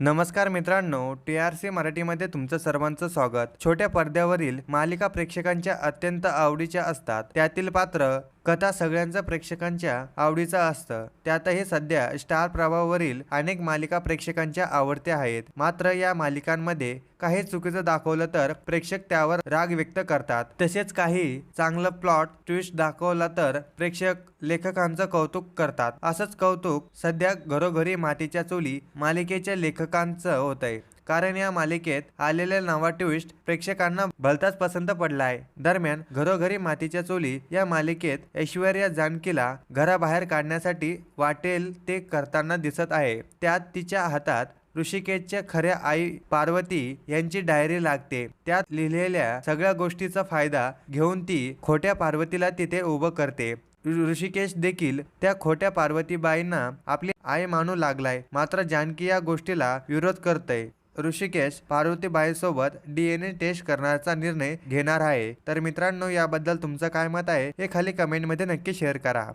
नमस्कार मित्रांनो T R C मराठीमध्ये तुमचं सर्वांचं स्वागत. छोट्या पडद्यावरील मालिका प्रेक्षकांच्या अत्यंत आवडीच्या असतात. त्यातील पात्र कथा सगळ्यांचं प्रेक्षकांच्या आवडीचं असतं. त्यातही सध्या स्टार प्रभाववरील अनेक मालिका प्रेक्षकांच्या आवडत्या आहेत. मात्र या मालिकांमध्ये काही चुकीचं दाखवलं तर प्रेक्षक त्यावर राग व्यक्त करतात. तसेच काही चांगलं प्लॉट ट्विस्ट दाखवला तर प्रेक्षक लेखकांचं कौतुक करतात. असंच कौतुक सध्या घरोघरी मातीच्या चुली मालिकेच्या लेखकांचं होत आहे कारण या मालिकेत आलेल्या नवा ट्विस्ट प्रेक्षकांना भलताच पसंत पडलाय दरम्यान घरोघरी मातीच्या चोली या मालिकेत ऐश्वर्या जानकीला घराबाहेर काढण्यासाठी वाटेल ते करताना दिसत आहे. त्यात तिच्या हातात ऋषिकेशच्या खऱ्या आई पार्वती यांची डायरी लागते. त्यात लिहिलेल्या सगळ्या गोष्टीचा फायदा घेऊन ती खोट्या पार्वतीला तिथे उभं करते. ऋषिकेश देखील त्या खोट्या पार्वतीबाईंना आपली आई मानू लागलाय. मात्र जानकी या गोष्टीला विरोध करतय. ऋषिकेश पार्वतीबाईसोबत डी एन ए टेस्ट करण्याचा निर्णय घेणार आहे. तर मित्रांनो याबद्दल तुमचं काय मत आहे हे खाली कमेंटमध्ये नक्की शेअर करा.